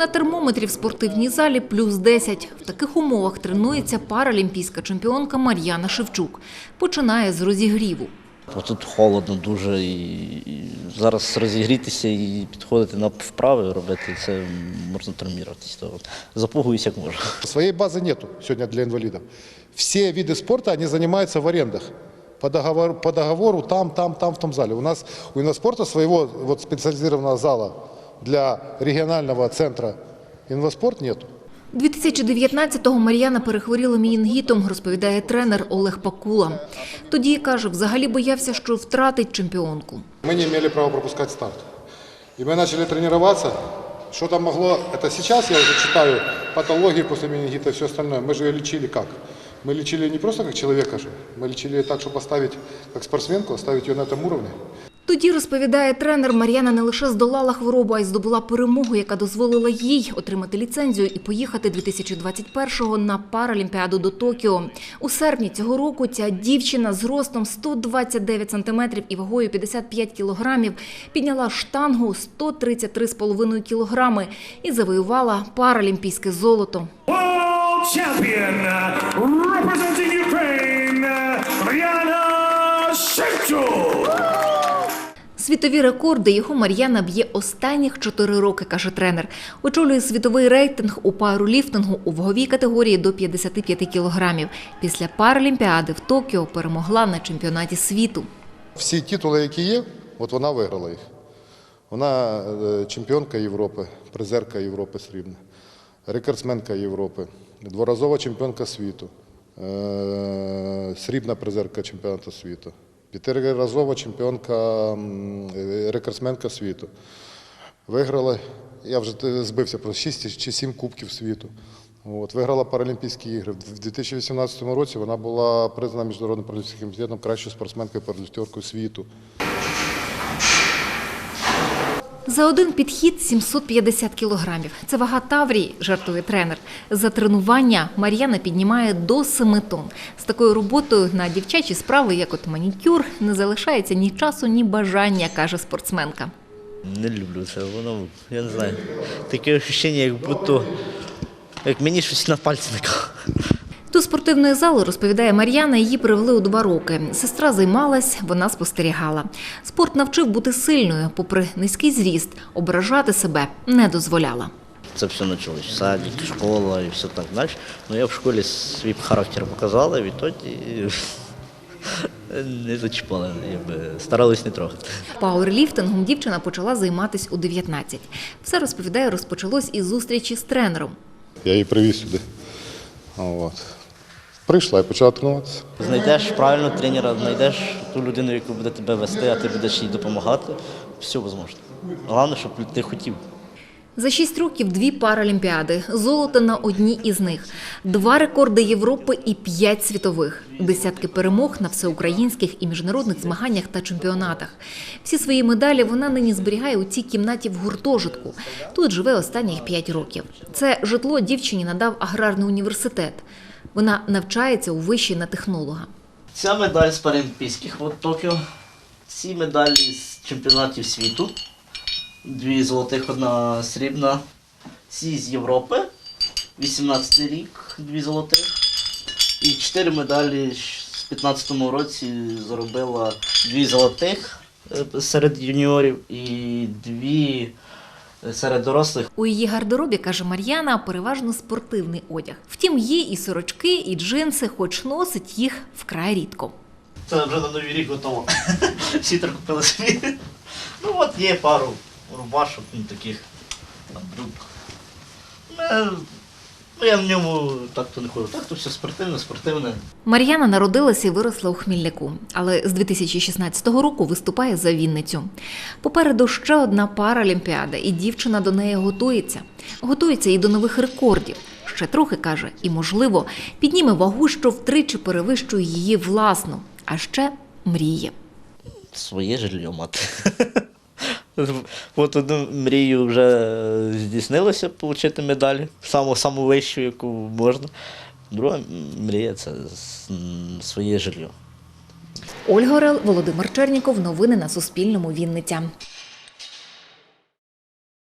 На термометрі в спортивній залі плюс 10. В таких умовах тренується паралімпійська чемпіонка Мар'яна Шевчук. Починає з розігріву. Тут холодно дуже і, зараз розігрітися і підходити на вправи робити, це можна травмуватися. То запугуюсь як можу. Своей базы нету сегодня для инвалидов. Все виды спорта, они занимаются в арендах. По договору, по договору там, там, там, в том зале. У нас у инваспорта своего вот специализированного зала для регионального центра инваспорт нету. 2019-го Мар'яна перехворіла мінінгітом, розповідає тренер Олег Пакула. Тоді, каже, взагалі боявся, що втратить чемпіонку. Мы не имели права пропускать старт. И мы начали тренироваться. Что там могло, это сейчас я уже читаю патологии после менингита и все остальное. Мы же ее лечили как? Мы лечили не просто как человека же, мы лечили ее так, чтобы оставить как спортсменку, оставить ее на этом уровне. тоді, розповідає тренер, Мар'яна не лише здолала хворобу, а й здобула перемогу, яка дозволила їй отримати ліцензію і поїхати 2021-го на Паралімпіаду до Токіо. У серпні цього року ця дівчина з ростом 129 сантиметрів і вагою 55 кілограмів підняла штангу 133,5 кілограми і завоювала паралімпійське золото. World champion, uh, Світові рекорди його Мар'яна б'є останніх чотири роки, каже тренер. Очолює світовий рейтинг у пароліфтингу у ваговій категорії до 55 кілограмів. Після Паралімпіади в Токіо перемогла на чемпіонаті світу. Всі титули, які є, от вона виграла їх. Вона е, чемпіонка Європи, призерка Європи срібна, рекордсменка Європи, дворазова чемпіонка світу, е, срібна призерка чемпіонату світу, п'ятиразова чемпіонка, рекордсменка світу. Виграла, я вже е, збився про 6 чи 7 кубків світу. От, виграла Паралімпійські ігри. В 2018 році вона була признана Міжнародним паралімпійським комітетом кращою спортсменкою паралімпійською світу. За один підхід 750 кілограмів. Це вага Таврії, жартує тренер. За тренування Мар'яна піднімає до 7 тонн. З такою роботою на дівчачі справи, як от манікюр, не залишається ні часу, ні бажання, каже спортсменка. Не люблю це, воно, я не знаю. Таке відчуття, як будто як мені щось на пальці накало. Спортивної зали, розповідає Мар'яна, її привели у два роки. Сестра займалась, вона спостерігала. Спорт навчив бути сильною, попри низький зріст, ображати себе не дозволяла. Це все почалось. Садик, школа і все так далі. Ну я в школі свій характер показала, і відтоді не зачіпала, якби старалась не трогати. Пауерліфтингом дівчина почала займатися у 19. Все розповідає, розпочалось із зустрічі з тренером. Я її привіз сюди. От. Прийшла і почала тренуватися. Знайдеш правильного тренера, знайдеш ту людину, яка буде тебе вести, а ти будеш їй допомагати. Все можливо. Головне, щоб ти хотів. За шість років дві паралімпіади, золото на одній із них, два рекорди Європи і п'ять світових, десятки перемог на всеукраїнських і міжнародних змаганнях та чемпіонатах. Всі свої медалі вона нині зберігає у цій кімнаті в гуртожитку. Тут живе останніх п'ять років. Це житло дівчині надав аграрний університет. Вона навчається у виші на технолога. Ця медаль з Паралімпійських от Токіо. Ці медалі з чемпіонатів світу. Дві золотих, одна срібна. Ці з Європи. 18 рік, дві золотих. І чотири медалі з 15-му році заробила дві золотих е, серед юніорів і дві серед дорослих. У її гардеробі, каже Мар'яна, переважно спортивний одяг. Втім, є і сорочки, і джинси, хоч носить їх вкрай рідко. Це вже на новий рік готово. Всі купили собі. Ну от є пару рубашок таких брюк. Ну, я в ньому так то не ходжу. Так то все спортивне, спортивне. Мар'яна народилася і виросла у Хмільнику, але з 2016 року виступає за Вінницю. Попереду ще одна паралімпіада, і дівчина до неї готується. Готується і до нових рекордів. Ще трохи каже, і можливо підніме вагу, що втричі перевищує її власну, а ще мріє. Своє жилье мати. От одну мрію вже здійснилося отримати медаль, саму, саму вищу, яку можна. Друга мрія це своє жилье. Ольга Орел, Володимир Черніков. Новини на Суспільному. Вінниця.